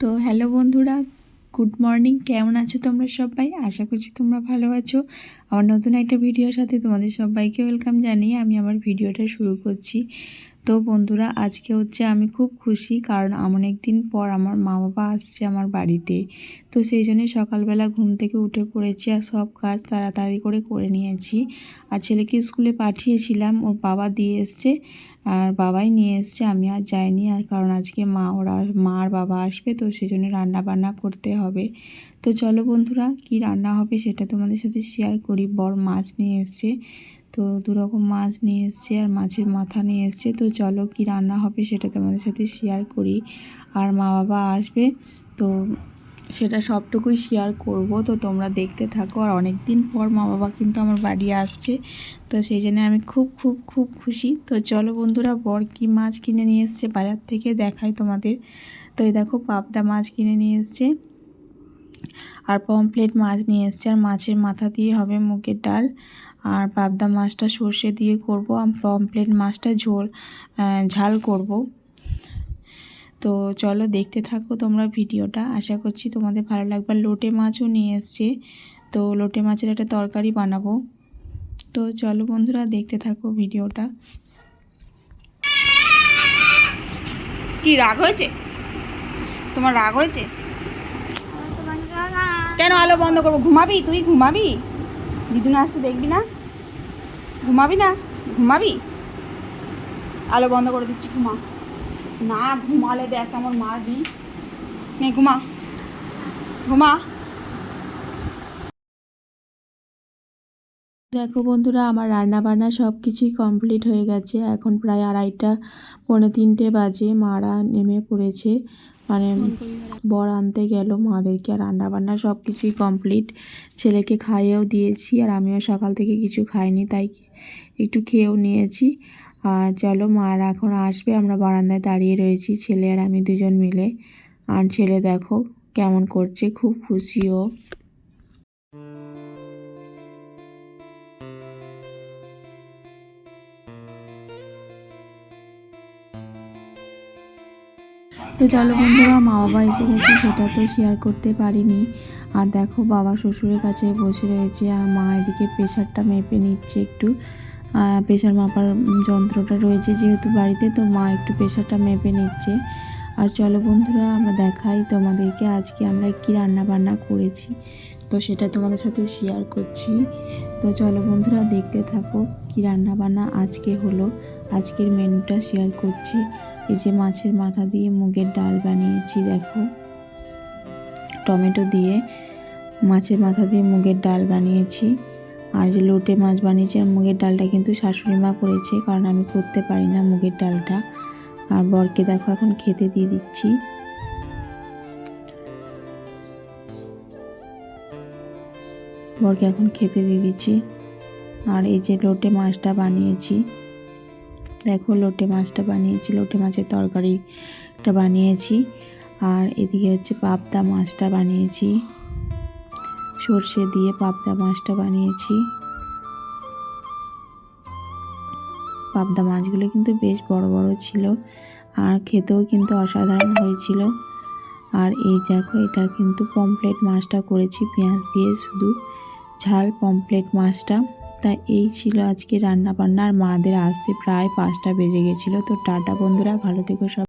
তো হ্যালো বন্ধুরা good morning কেমন আছো তোমরা সবাই? আশা করছি তোমরা ভালো আছো। আমার নতুন একটা ভিডিওর সাথে তোমাদের সবাইকে ওয়েলকাম জানিয়ে আমি আমার ভিডিওটা শুরু করছি। তো বন্ধুরা, আজকে হচ্ছে আমি খুব খুশি কারণ অনেক দিন পর আমার মা বাবা আসছে আমার বাড়িতে। তো সেই জন্যে সকালবেলা ঘুম থেকে উঠে পড়েছি আর সব কাজ তাড়াতাড়ি করে করে নিয়েছি। আর ছেলেকে স্কুলে পাঠিয়েছিলাম, ওর বাবা দিয়ে এসছে। আর বাবাই নিয়ে এসছে, আমি আর যাইনি আর কারণ আজকে মা, ওরা মা আর বাবা আসবে, তো সেই জন্য রান্না বান্না করতে হবে। তো চলো বন্ধুরা, কি রান্না হবে সেটা তোমাদের সাথে শেয়ার করি। বর মাছ নিয়ে এসছে, তো দু রকম মাছ নিয়ে এসছে আর মাছের মাথা নিয়ে এসছে, তো চলো কি রান্না হবে সেটা তোমাদের সাথে শেয়ার করি। আর মা বাবা আসবে, তো সেটা সবটুকুই শেয়ার করব। তো তোমরা দেখতে থাকো। আর অনেক দিন পর মা বাবা কিন্তু আমার বাড়ি আসছে। তো সেই জন্য আমি খুব খুব খুব খুশি। তো চলো বন্ধুরা, বর কি মাছ কিনে নিয়ে এসছে বাজার থেকে দেখাই তোমাদের। তো এই দেখো, পাবদা মাছ কিনে নিয়ে এসছে। আর পমপ্লেট মাছ নিয়ে এসছে। আর মাছের মাথা দিয়ে হবে মুগের ডাল। আর পাবদা মাছটা সর্ষে দিয়ে করব। আর পমপ্লেট মাছটা ঝোল ঝাল করব। তো চলো দেখতে থাকো তোমরা ভিডিওটা। আশা করছি তোমাদের ভালো লাগবে। লোটে মাছও নিয়ে এসছে। তো লোটে মাছের একটা তরকারি বানাবো। তো চলো বন্ধুরা দেখতে থাকো ভিডিওটা। কি রাগ হয়েছে? তোমার রাগ হয়েছে? কেন আলো বন্ধ করব? ঘুমাবি? তুই ঘুমাবি? দিদুন আসতে দেখবি না? ঘুমাবি না? ঘুমাবি? আলো বন্ধ করে দিচ্ছি, ঘুমা। না, ঘুমালে দেখ আমার মারবি নে, ঘুমা। ঘুমা। দেখো বন্ধুরা, আমার রান্না বান্না সব কিছুই কমপ্লিট হয়ে গেছে। এখন প্রায় আড়াইটা, পৌনে তিনটে বাজে। মারা নেমে পড়েছে। মানে বর আনতে গেল, মাদেরকে। আর রান্না বান্না সব কিছুই কমপ্লিট ছেলেকে খাইয়েও দিয়েছি, আর আমিও সকাল থেকে কিছু খাইনি, তাই একটু খেয়েও নিয়েছি। আর চলো মারা এখন আসবে, আমরা বারান্দায় দাঁড়িয়ে রয়েছি, ছেলে আর আমি দুজন মিলে। আর ছেলে দেখো কেমন করছে, খুব খুশিও। তো চলো বন্ধুরা, মা বাবা এসে গেছে, সেটা তো শেয়ার করতে পারিনি। আর দেখো বাবা শ্বশুরের কাছে বসে রয়েছে, আর মা এদিকে প্রেশারটা মেপে নিচ্ছে একটু। প্রেশার মাপার যন্ত্রটা রয়েছে যেহেতু বাড়িতে, তো মা একটু প্রেশারটা মেপে নিচ্ছে। আর চলো বন্ধুরা, আমরা দেখাই তোমাদেরকে আজকে আমরা কি রান্না বান্না করেছি। তো সেটা তোমাদের সাথে শেয়ার করছি। তো চলো বন্ধুরা, দেখতে থাকো কি রান্না বান্না আজকে হলো। আজকের মেনুটা শেয়ার করছি। এই যে মাছের মাথা দিয়ে মুগের ডাল বানিয়েছি, দেখো। টমেটো দিয়ে মাছের মাথা দিয়ে মুগের ডাল বানিয়েছি। আর যে লোটে মাছ বানিয়েছি আর মুগের ডালটা কিন্তু শাশুড়ি মা করেছে, কারণ আমি করতে পারি না মুগের ডালটা। আর বরকে দেখো এখন খেতে দিয়ে দিচ্ছি। বরকে এখন খেতে দিয়ে দিচ্ছি। আর এই যে লোটে মাছটা বানিয়েছি, দেখো লোটে মাছটা বানিয়েছি, লোটে মাছের তরকারিটা বানিয়েছি। আর এদিকে হচ্ছে পাবদা মাছটা বানিয়েছি। সর্ষে দিয়ে পাবদা মাছটা বানিয়েছি। পাবদা মাছগুলো কিন্তু বেশ বড় বড় ছিল আর খেতেও কিন্তু অসাধারণ হয়েছিল। আর এই দেখো, এটা কিন্তু পমপ্লেট মাছটা করেছি, পেঁয়াজ দিয়ে শুধু ঝাল পমপ্লেট মাছটা। তা এই ছিল আজকে রান্না বান্না আর মাদের আসতে প্রায় পাঁচটা বেজে গেছিল। তো টাটা বন্ধুরা, ভালো থেকো সব